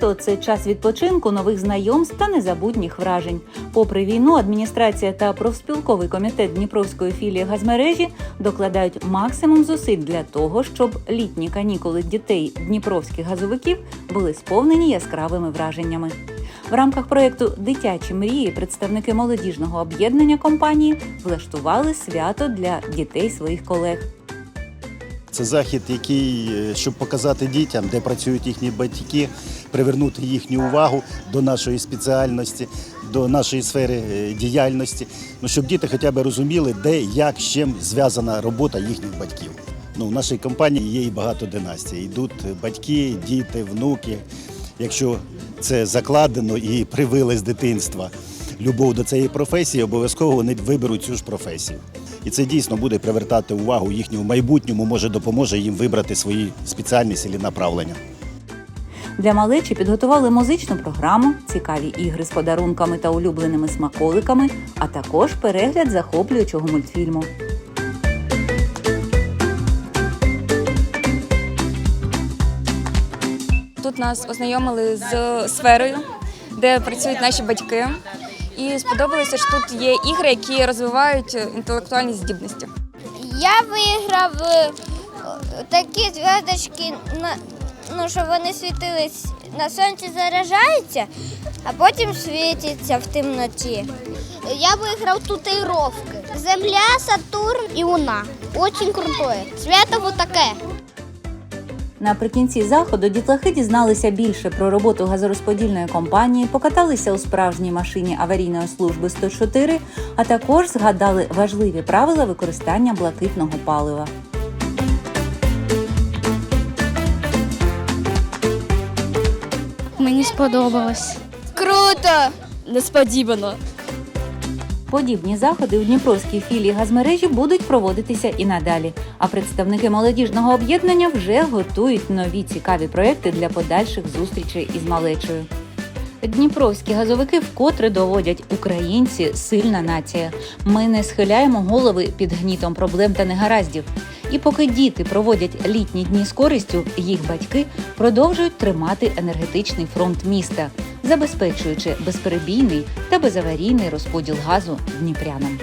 літо це час відпочинку, нових знайомств та незабутніх вражень. Попри війну, адміністрація та профспілковий комітет Дніпровської філії газмережі докладають максимум зусиль для того, щоб літні канікули дітей дніпровських газовиків були сповнені яскравими враженнями. В рамках проєкту Дитячі мрії представники молодіжного об'єднання компанії влаштували свято для дітей своїх колег. Це захід, який, е, щоб показати дітям, де працюють їхні батьки, привернути їхню увагу до нашої спеціальності, до нашої сфери е, діяльності. Ну, щоб діти хоча б розуміли, де, як, з чим зв'язана робота їхніх батьків. Ну, в нашій компанії є і багато династій. Йдуть батьки, діти, внуки. Якщо це закладено і привили з дитинства любов до цієї професії, обов'язково вони виберуть цю ж професію. І це дійсно буде привертати увагу в майбутньому, може допоможе їм вибрати свої спеціальності чи направлення. Для малечі підготували музичну програму, цікаві ігри з подарунками та улюбленими смаколиками, а також перегляд захоплюючого мультфільму. Тут нас ознайомили з сферою, де працюють наші батьки. І сподобалося, що тут є ігри, які розвивають інтелектуальні здібності. Я виграв е, такі зв'язочки, ну, що вони світились на сонці заряджаються, а потім світяться в темноті. Я виграв татуїровки. Земля, Сатурн і Луна. Очень крутое. Свято вот таке. Наприкінці заходу дітлахи дізналися більше про роботу газорозподільної компанії, покаталися у справжній машині аварійної служби 104, а також згадали важливі правила використання блакитного палива. Мені сподобалось. Круто! Несподівано. Подібні заходи у Дніпровській філії газмережі будуть проводитися і надалі. А представники молодіжного об'єднання вже готують нові цікаві проекти для подальших зустрічей із малечою. Дніпровські газовики вкотре доводять українці сильна нація. Ми не схиляємо голови під гнітом проблем та негараздів. І поки діти проводять літні дні з користю, їх батьки продовжують тримати енергетичний фронт міста, забезпечуючи безперебійний та безаварійний розподіл газу дніпрянам.